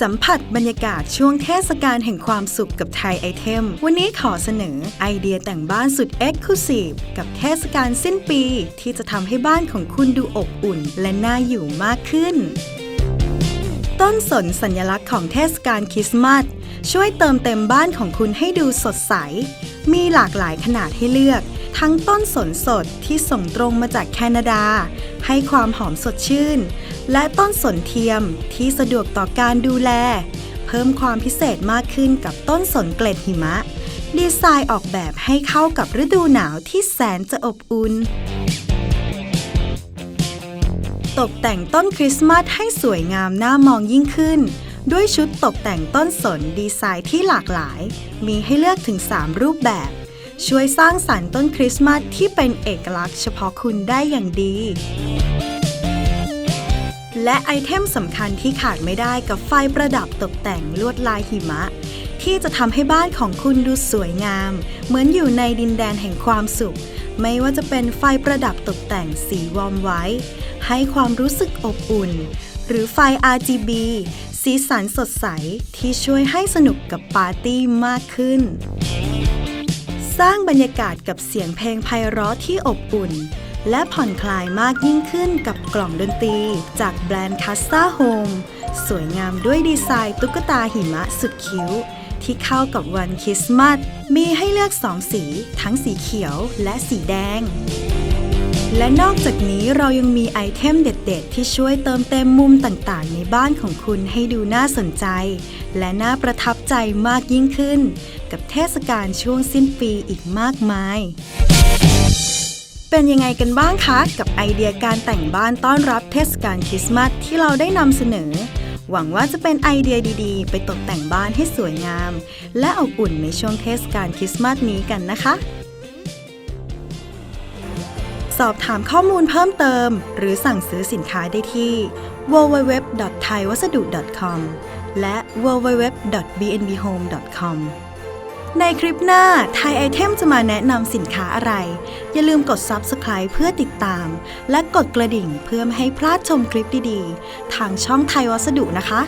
สัมผัสบรรยากาศช่วงเทศกาลแห่งความสุขกับไทยไอเทม วันนี้ขอเสนอไอเดียแต่งบ้านสุดเอ็กซ์คลูซีฟกับเทศกาลสิ้นปี ที่จะทำให้บ้านของคุณดูอบอุ่น และน่าอยู่มากขึ้น ต้นสนสัญลักษณ์ของเทศกาลคริสต์มาส ช่วยเติมเต็มบ้านของคุณให้ดูสดใส มีหลากหลายขนาดให้เลือก ทั้งต้นสนสดที่ส่งตรงมาจากแคนาดา ให้ความหอมสดชื่น และต้นสนเทียมที่สะดวกต่อการดูแล เพิ่มความพิเศษมากขึ้นกับต้นสนเกล็ดหิมะ ดีไซน์ออกแบบให้เข้ากับฤดูหนาวที่แสนจะอบอุ่นตกแต่งต้นคริสต์มาสให้สวยงามน่ามองยิ่งขึ้น ด้วยชุดตกแต่งต้นสนดีไซน์ที่หลากหลาย มีให้เลือกถึง 3 รูปแบบ ช่วยสร้างสรรค์ต้นคริสต์มาสที่เป็นเอกลักษณ์เฉพาะคุณได้อย่างดี และไอเทมสำคัญที่ขาดไม่ได้กับไฟประดับตกแต่งลวดลายหิมะ ที่จะทำให้บ้านของคุณดูสวยงาม เหมือนอยู่ในดินแดนแห่งความสุข ไม่ว่าจะเป็นไฟประดับตกแต่งสีวอร์มไว้ ให้ความรู้สึกอบอุ่นหรือไฟ RGB สีสันสดใสที่ช่วยให้สนุกกับปาร์ตี้มากขึ้น สร้างบรรยากาศกับเสียงเพลงไพเราะที่อบอุ่น และผ่อนคลายมากยิ่งขึ้นกับกล่องดนตรี จากแบรนด์คัสตาโฮมสวยงามด้วยดีไซน์ตุ๊กตาหิมะสุดคิ้ว ที่เข้ากับวันคริสต์มาสมีให้เลือกสองสี ทั้งสีเขียวและสีแดง และนอกจากนี้เรายังมีไอเทมเด็ด ๆ ที่ช่วยเติมเต็มมุมต่างๆ ในบ้านของคุณให้ดูน่าสนใจ และน่าประทับใจมากยิ่งขึ้น กับเทศกาลช่วงสิ้นปีอีกมากมาย เป็นยังไงกันบ้างคะ กับไอเดียการแต่งบ้านต้อนรับเทศกาลคริสต์มาสที่เราได้นำเสนอ หวังว่าจะเป็นไอเดียดีๆ ไปตกแต่งบ้านให้สวยงาม และอบอุ่นในช่วงเทศกาลคริสต์มาสนี้กันนะคะ สอบถามข้อมูลเพิ่มเติม หรือสั่งซื้อสินค้าได้ที่ www.thaiwasadu.com และ www.bnbhome.com ในคลิปหน้า ไทยไอเทมจะมาแนะนำสินค้าอะไร อย่าลืมกด Subscribe เพื่อติดตาม และกดกระดิ่งเพื่อไม่ให้พลาดชมคลิปดีๆ ทางช่องไทยวัสดุนะคะ